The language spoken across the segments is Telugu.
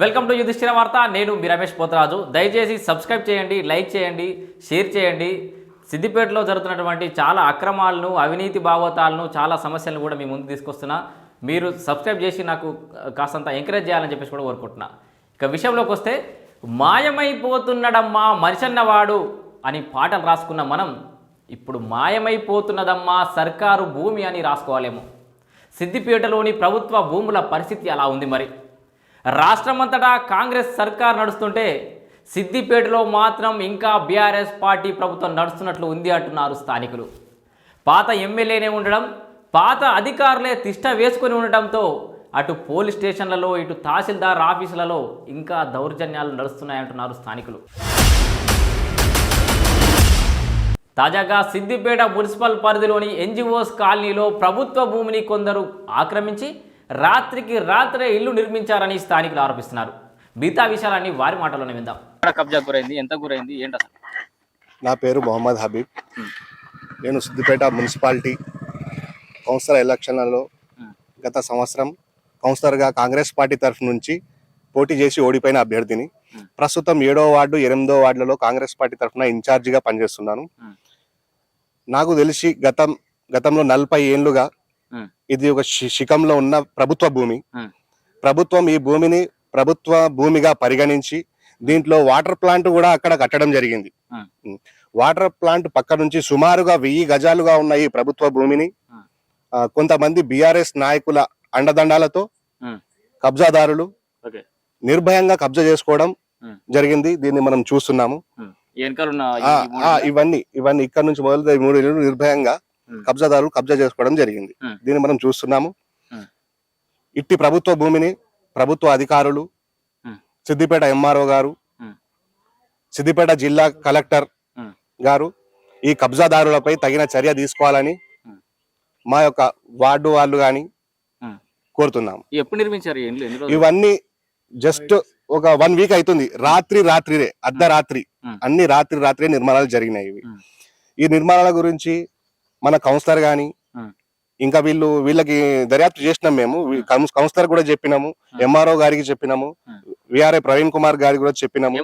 వెల్కమ్ టు యుధిష్ఠిర వార్త. నేను మీ రమేష్ పోతరాజు. దయచేసి సబ్స్క్రైబ్ చేయండి లైక్ చేయండి షేర్ చేయండి. సిద్దిపేటలో జరుగుతున్నటువంటి చాలా అక్రమాలను అవినీతి భావోతాలను చాలా సమస్యలను కూడా మీ ముందు తీసుకొస్తున్నా. మీరు సబ్స్క్రైబ్ చేసి నాకు కాస్తంత ఎంకరేజ్ చేయాలని చెప్పేసి కూడా కోరుకుంటున్నా. ఇక విషయంలోకి వస్తే మాయమైపోతున్నడమ్మా మనిషన్నవాడు అని పాటలు రాసుకున్న మనం ఇప్పుడు మాయమైపోతున్నదమ్మా సర్కారు భూమి అని రాసుకోవాలేమో. సిద్దిపేటలోని ప్రభుత్వ భూముల పరిస్థితి అలా ఉంది మరి. రాష్ట్రమంతటా కాంగ్రెస్ సర్కార్ నడుస్తుంటే సిద్దిపేటలో మాత్రం ఇంకా బీఆర్ఎస్ పార్టీ ప్రభుత్వం నడుస్తున్నట్లు ఉంది అంటున్నారు స్థానికులు. పాత ఎమ్మెల్యేనే ఉండడం పాత అధికారులే తిష్ట వేసుకొని ఉండటంతో అటు పోలీస్ స్టేషన్లలో ఇటు తహసీల్దార్ ఆఫీసులలో ఇంకా దౌర్జన్యాలు నడుస్తున్నాయంటున్నారు స్థానికులు. తాజాగా సిద్దిపేట మున్సిపల్ పరిధిలోని ఎన్జిఓస్ కాలనీలో ప్రభుత్వ భూమిని కొందరు ఆక్రమించి రాత్రికి రాత్రే ఇల్లు నిర్మించారని స్థానికులు ఆరోపిస్తున్నారు. మిగతా విషయాలన్నీ వారి మాటలోనే విందాం. కబ్జా గురైంది? ఎంత గురైంది? ఏంటి అసలు? నా పేరు మొహమ్మద్ హబీబ్. నేను సిద్దిపేట మున్సిపాలిటీ కౌన్సిలర్ ఎలక్షన్లలో గత సంవత్సరం కౌన్సిలర్గా కాంగ్రెస్ పార్టీ తరఫు నుంచి పోటీ చేసి ఓడిపోయిన అభ్యర్థిని. ప్రస్తుతం ఏడో వార్డు ఎనిమిదో వార్డులలో కాంగ్రెస్ పార్టీ తరఫున ఇన్ఛార్జిగా పనిచేస్తున్నాను. నాకు తెలిసి గతం గతంలో నలభై ఏళ్ళుగా Hmm. ఇది ఒక శిఖంలో ఉన్న ప్రభుత్వ భూమి. ప్రభుత్వం ఈ భూమిని ప్రభుత్వ భూమిగా పరిగణించి దీంట్లో వాటర్ ప్లాంట్ కూడా అక్కడ కట్టడం జరిగింది. వాటర్ ప్లాంట్ పక్క నుంచి సుమారుగా వెయ్యి గజాలుగా ఉన్న ఈ ప్రభుత్వ భూమిని కొంతమంది బిఆర్ఎస్ నాయకుల అండదండాలతో. కబ్జాదారులు నిర్భయంగా కబ్జా చేసుకోవడం. జరిగింది దీన్ని మనం చూస్తున్నాము? ఇవన్నీ ఇవన్నీ ఇక్కడ నుంచి మొదలు మూడు ఇళ్ళు నిర్భయంగా. కబ్జాదారులు కబ్జా చేసుకోవడం జరిగింది. దీన్ని మనం చూస్తున్నాము. ఇట్టి ప్రభుత్వ భూమిని ప్రభుత్వ అధికారులు. సిద్దిపేట ఎంఆర్ఓ గారు. సిద్దిపేట జిల్లా కలెక్టర్. గారు ఈ కబ్జాదారులపై తగిన చర్య తీసుకోవాలని. మా యొక్క వార్డు వాళ్ళు కానీ. కోరుతున్నాము ఎప్పుడు నిర్మించారు ఇవన్నీ జస్ట్ ఒక వన్ వీక్ అవుతుంది రాత్రి రాత్రిరే అర్ధరాత్రి. అన్ని రాత్రి రాత్రి నిర్మాణాలు జరిగినాయి ఇవి. ఈ నిర్మాణాల గురించి మన కౌన్సిలర్ గాని. ఇంకా వీళ్ళు వీళ్ళకి దర్యాప్తు చేసినాం మేము కౌన్సిలర్ కూడా చెప్పినాము. ఎంఆర్ఓ గారికి చెప్పినాము. విఆర్ఏ ప్రవీణ్ కుమార్ గారికి కూడా చెప్పినాము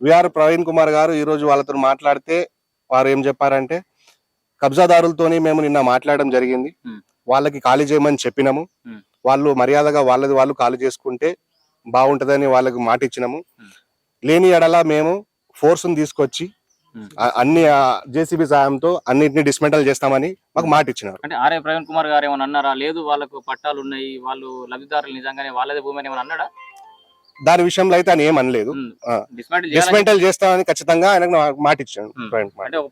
విఆర్ ప్రవీణ్ కుమార్ గారు ఈ రోజు వాళ్ళతో మాట్లాడితే వారు ఏం చెప్పారంటే కబ్జాదారులతోని మేము నిన్న మాట్లాడడం జరిగింది. వాళ్ళకి ఖాళీ చేయమని చెప్పినాము. వాళ్ళు మర్యాదగా వాళ్ళది వాళ్ళు ఖాళీ చేసుకుంటే బాగుంటదని వాళ్ళకి మాట ఇచ్చినాము. లేని ఎడల మేము ఫోర్స్ తీసుకొచ్చి అన్ని జేసీబీ సాయంతో అన్నింటినీ డిస్మెంటల్ చేస్తామని మాకు మాట ఇచ్చినారు. అంటే ఆర్ఏ ప్రవీణ్ కుమార్ గారు ఏమైనా అన్నారా? లేదు వాళ్ళకు పట్టాలు ఉన్నాయి వాళ్ళు లబ్ధిదారులు నిజంగానే వాళ్ళదే భూమి అని ఏమైనా అన్నాడా? దాని విషయంలో అయితే ఆయన ఏం అనలేదు. ఆ. డిస్మాంటిల్ చేస్తామని ఖచ్చితంగా ఆయనకు మాట ఇచ్చాను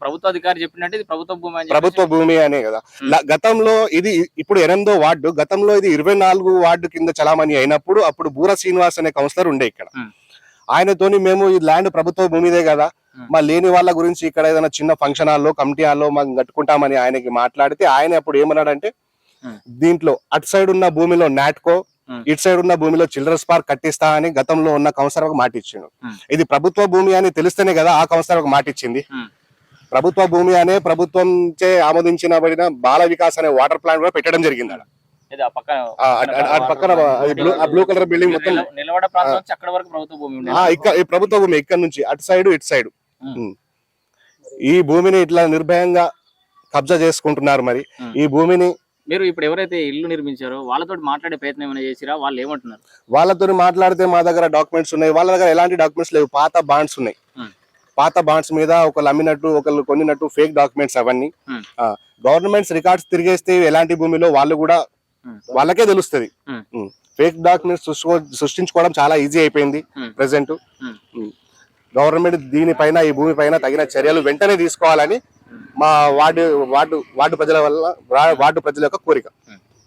ప్రభుత్వ అధికారి చెప్పినట్టు ఇది ప్రభుత్వ భూమి అని ప్రభుత్వ భూమి అనే కదా. గతంలో ఇది ఇప్పుడు ఎనిమిదో వార్డు గతంలో ఇది ఇరవై నాలుగు వార్డు కింద చలామణి అయినప్పుడు అప్పుడు బూర శ్రీనివాస్ అనే కౌన్సిలర్ ఉండే ఇక్కడ. ఆయనతోని మేము ఈ ల్యాండ్ ప్రభుత్వ భూమిదే కదా. మా లేని వాళ్ళ గురించి ఇక్కడ ఏదైనా చిన్న ఫంక్షన్ హాల్లో కమిటీ హాల్లో మాకు కట్టుకుంటామని ఆయనకి మాట్లాడితే ఆయన అప్పుడు ఏమన్నాడంటే. దీంట్లో అటు సైడ్ ఉన్న భూమిలో నాట్కో. ఇటు సైడ్ ఉన్న భూమిలో చిల్డ్రన్స్ పార్క్ కట్టిస్తా అని గతంలో ఉన్న కౌన్సిలర్ ఒక మాట ఇచ్చిండు. ఇది ప్రభుత్వ భూమి అని తెలిస్తేనే కదా ఆ కౌన్సిలర్ ఒక మాట ఇచ్చింది. ప్రభుత్వ భూమి అనే ప్రభుత్వం చే ఆమోదించబడిన బాల వికాస్ అనే వాటర్ ప్లాంట్ కూడా పెట్టడం జరిగింది పక్కన బ్లూ- కలర్ బిల్డింగ్ మొత్తం ప్రభుత్వ భూమి ఇక్కడ ప్రభుత్వ భూమి ఇక్కడ నుంచి అటు సైడ్ ఇటు సైడ్. ఈ భూమిని ఇట్లా నిర్భయంగా కబ్జా చేసుకుంటున్నారు మరి. ఈ భూమిని మీరు ఇప్పుడు ఎవరైతే ఇల్లు నిర్మించారో వాళ్ళతో మాట్లాడే ప్రయత్నం ఏమైనా చేసిరా వాళ్ళు ఏమంటున్నారు వాళ్ళతో మాట్లాడితే మా దగ్గర డాక్యుమెంట్స్ ఉన్నాయి వాళ్ళ దగ్గర ఎలాంటి డాక్యుమెంట్స్ లేవు పాత బాండ్స్ ఉన్నాయి. పాత బాండ్స్ మీద ఒకళ్ళు అమ్మినట్టు ఒకళ్ళు కొనినట్టు ఫేక్ డాక్యుమెంట్స్ అవన్నీ. గవర్నమెంట్స్ రికార్డ్స్ తిరిగేస్తే ఎలాంటి భూమిలో వాళ్ళు కూడా. వాళ్ళకే తెలుస్తుంది. ఫేక్ డాక్యుమెంట్స్ సృష్టించుకోవడం చాలా ఈజీ అయిపోయింది. ప్రెసెంట్. గవర్నమెంట్ దీనిపైన ఈ భూమి పైన తగిన చర్యలు వెంటనే తీసుకోవాలని మా వార్డు వార్డు వార్డు ప్రజల వల్ల వార్డు ప్రజల యొక్క కోరిక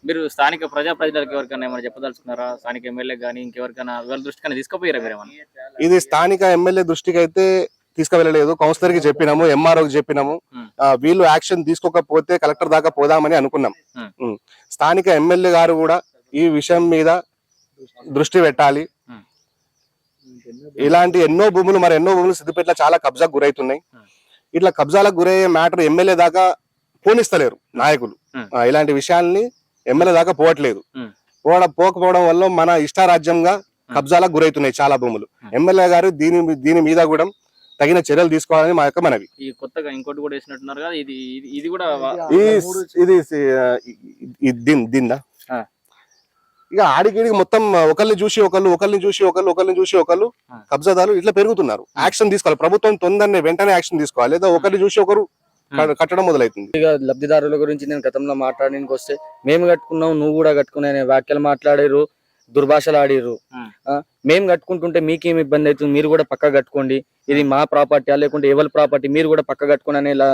మీరు స్థానిక ప్రజా ప్రజలకు ఎవరికైనా ఏమైనా చెప్పదలుచుకున్నారా స్థానిక ఎమ్మెల్యే కానీ ఇంకెవరికైనా వాళ్ళ దృష్టికైనా తీసుకుపోయారా మీరు ఇది స్థానిక ఎమ్మెల్యే దృష్టికి అయితే తీసుకువెళ్ళలేదు కౌన్సిలర్కి చెప్పినాము ఎంఆర్ఓకి చెప్పినాము Hmm. వీళ్ళు యాక్షన్ తీసుకోకపోతే కలెక్టర్ దాకా పోదామని అనుకున్నాం Hmm. Hmm. స్థానిక ఎమ్మెల్యే గారు కూడా ఈ విషయం మీద దృష్టి పెట్టాలి. ఇలాంటి ఎన్నో భూములు మరి ఎన్నో భూములు సిద్దిపేటలో చాలా కబ్జాకు గురవుతున్నాయి. ఇట్లా కబ్జాలకు గురయ్యే మ్యాటర్ ఎమ్మెల్యే దాకా పోనిస్తలేరు నాయకులు. ఇలాంటి విషయాల్ని ఎమ్మెల్యే దాకా పోవట్లేదు. పోవడం పోకపోవడం వల్ల మన ఇష్టారాజ్యంగా కబ్జాలకు గురవుతున్నాయి చాలా భూములు. ఎమ్మెల్యే గారు దీని దీని మీద కూడా తగిన చర్యలు తీసుకోవాలని మా యొక్క మనవి. ఈ కొత్తగా ఇంకోటి కూడా వేసినట్టున్నారు కదా ఇది ఇది- ఇది కూడా ఇది ఈ దీన్ దీన్నా. ఇక ఆడికి మొత్తం ఒకరిని చూసి ఒకళ్ళు ఒకరిని చూసి ఒకళ్ళు ఒకరిని చూసి ఒకళ్ళు ఆ. కబ్జాదారులు ఇట్లా పెరుగుతున్నారు. యాక్షన్ తీసుకోవాలి. ప్రభుత్వం తొందరనే వెంటనే యాక్షన్ తీసుకోవాలి. లేదా ఒకరిని చూసి ఒకరు కట్టడం మొదలవుతుంది ఇక లబ్ధిదారుల గురించి నేను గతంలో మాట్లాడడానికి వస్తే మేము కట్టుకున్నాం నువ్వు కూడా కట్టుకునే అనే వ్యాఖ్యలు మాట్లాడారు దుర్భాషలు ఆడిర్రు. మేము కట్టుకుంటుంటే మీకేం ఇబ్బంది అవుతుంది? మీరు కూడా పక్క కట్టుకోండి. ఇది మా ప్రాపర్టీ లేకుంటే ఎవరి ప్రాపర్టీ మీరు కూడా పక్క కట్టుకోండి అని ఇలా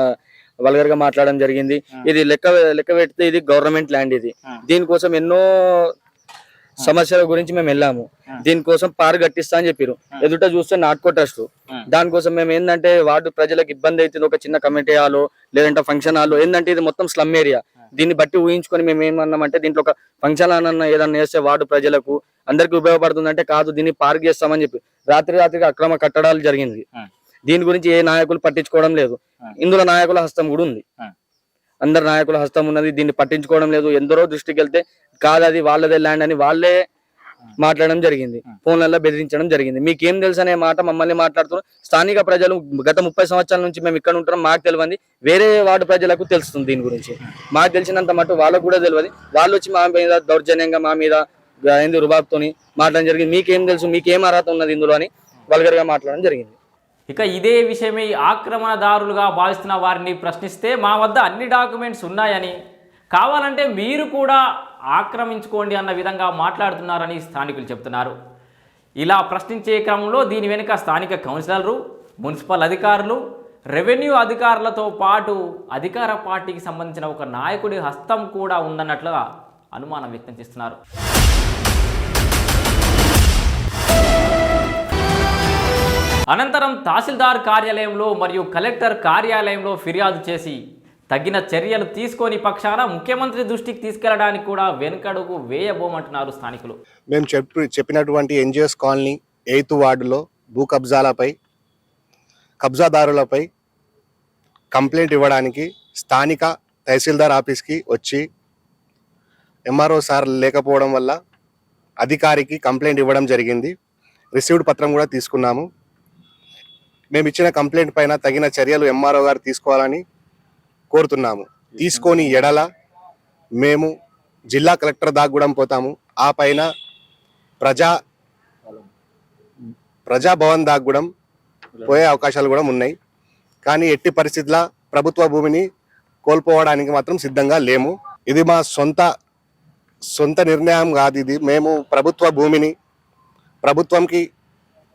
వల్గర్గా మాట్లాడడం జరిగింది. ఇది లెక్క లెక్క పెడితే ఇది గవర్నమెంట్ ల్యాండ్ ఇది. దీనికోసం ఎన్నో సమస్యల గురించి మేము వెళ్ళాము. దీనికోసం పారు కట్టిస్తా అని చెప్పారు. ఎదుట చూస్తే నాటుకో ట్రస్ట్. దానికోసం మేము ఏంటంటే వార్డు ప్రజలకు ఇబ్బంది అవుతుంది ఒక చిన్న కమిటీ హాలో లేదంటే ఫంక్షన్ హాల్ ఏంటంటే ఇది మొత్తం స్లమ్ ఏరియా దీన్ని బట్టి ఊహించుకొని మేము ఏమన్నామంటే దీంట్లో ఒక ఫంక్షన్ హాల్ అన్న ఏదన్నా వేస్తే వార్డు ప్రజలకు అందరికి ఉపయోగపడుతుంది అంటే కాదు దీన్ని పార్క్ చేస్తామని చెప్పి రాత్రి రాత్రికి అక్రమ కట్టడాలు జరిగింది. దీని గురించి ఏ నాయకులు పట్టించుకోవడం లేదు. ఇందులో నాయకుల హస్తం కూడా ఉంది. అందరు నాయకుల హస్తం ఉన్నది. దీన్ని పట్టించుకోవడం లేదు. ఎందరో దృష్టికి వెళ్తే కాదు అది వాళ్ళదే ల్యాండ్ అని వాళ్ళే మాట్లాడడం జరిగింది. ఫోన్లలో బెదిరించడం జరిగింది. మీకేం తెలుసు అనే మాట మమ్మల్ని మాట్లాడుతున్నారు. స్థానిక ప్రజలు గత ముప్పై సంవత్సరాల నుంచి మేము ఇక్కడ ఉంటున్నాం. మాకు తెలియదు. వేరే వార్డు ప్రజలకు తెలుస్తుంది దీని గురించి. మాకు తెలిసినంత మటు వాళ్ళకు కూడా తెలియదు. వాళ్ళు వచ్చి మా మీద దౌర్జన్యంగా మా మీద ఏంది రుబాబ్తోని మాట్లాడడం జరిగింది. మీకేం తెలుసు? మీకేం అర్హత ఉన్నది ఇందులో అని వల్గర్గా మాట్లాడడం జరిగింది. ఇక ఇదే విషయమై ఆక్రమణదారులుగా భావిస్తున్న వారిని ప్రశ్నిస్తే మా వద్ద అన్ని డాక్యుమెంట్స్ ఉన్నాయని కావాలంటే మీరు కూడా ఆక్రమించుకోండి అన్న విధంగా మాట్లాడుతున్నారని స్థానికులు చెబుతున్నారు. ఇలా ప్రశ్నించే క్రమంలో దీని వెనుక స్థానిక కౌన్సిలర్లు మున్సిపల్ అధికారులు రెవెన్యూ అధికారులతో పాటు అధికార పార్టీకి సంబంధించిన ఒక నాయకుడి హస్తం కూడా ఉందన్నట్లుగా అనుమానం వ్యక్తం చేస్తున్నారు. అనంతరం తహసీల్దార్ కార్యాలయంలో మరియు కలెక్టర్ కార్యాలయంలో ఫిర్యాదు చేసి తగిన చర్యలు తీసుకొని పక్షాన ముఖ్యమంత్రి దృష్టికి తీసుకెళ్ళడానికి కూడా వెనుకడుగు వేయబోమంటున్నారు స్థానికులు. మేము చెప్పి చెప్పినటువంటి ఎన్జిఎస్ కాలనీ ఎయిత్ వార్డులో భూ కబ్జాలపై కబ్జాదారులపై కంప్లైంట్ ఇవ్వడానికి స్థానిక తహసీల్దార్ ఆఫీస్కి వచ్చి ఎంఆర్ఓ సార్ లేకపోవడం వల్ల అధికారికి కంప్లైంట్ ఇవ్వడం జరిగింది. రిసీవ్డ్ పత్రం కూడా తీసుకున్నాము. మేము ఇచ్చిన కంప్లైంట్ పైన తగిన చర్యలు ఎంఆర్ఓ గారు తీసుకోవాలని కోరుతున్నాము. తీసుకొని ఎడల మేము జిల్లా కలెక్టర్ దాకా కూడా పోతాము. ఆ పైన ప్రజా ప్రజాభవన్ దాకా కూడా పోయే అవకాశాలు కూడా ఉన్నాయి. కానీ ఎట్టి పరిస్థితుల ప్రభుత్వ భూమిని కోల్పోవడానికి మాత్రం సిద్ధంగా లేము. ఇది మా సొంత సొంత నిర్ణయం కాదు ఇది. మేము ప్రభుత్వ భూమిని ప్రభుత్వంకి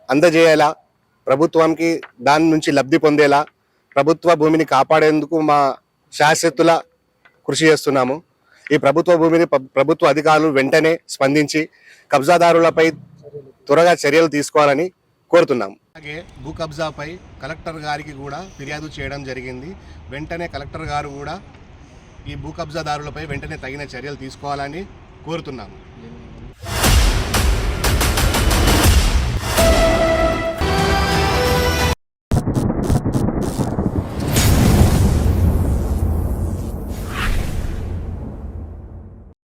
అందజేయాలా? ప్రభుత్వంకి దాని నుంచి లబ్ధి పొందేలా ప్రభుత్వ భూమిని కాపాడేందుకు మా శాశ్వతుల కృషి చేస్తున్నాము. ఈ ప్రభుత్వ భూమిని ప్రభుత్వ అధికారులు వెంటనే స్పందించి కబ్జాదారులపై త్వరగా చర్యలు తీసుకోవాలని కోరుతున్నాము. అలాగే భూ కబ్జాపై కలెక్టర్ గారికి కూడా ఫిర్యాదు చేయడం జరిగింది. వెంటనే కలెక్టర్ గారు కూడా ఈ భూ కబ్జాదారులపై వెంటనే తగిన చర్యలు తీసుకోవాలని కోరుతున్నాము.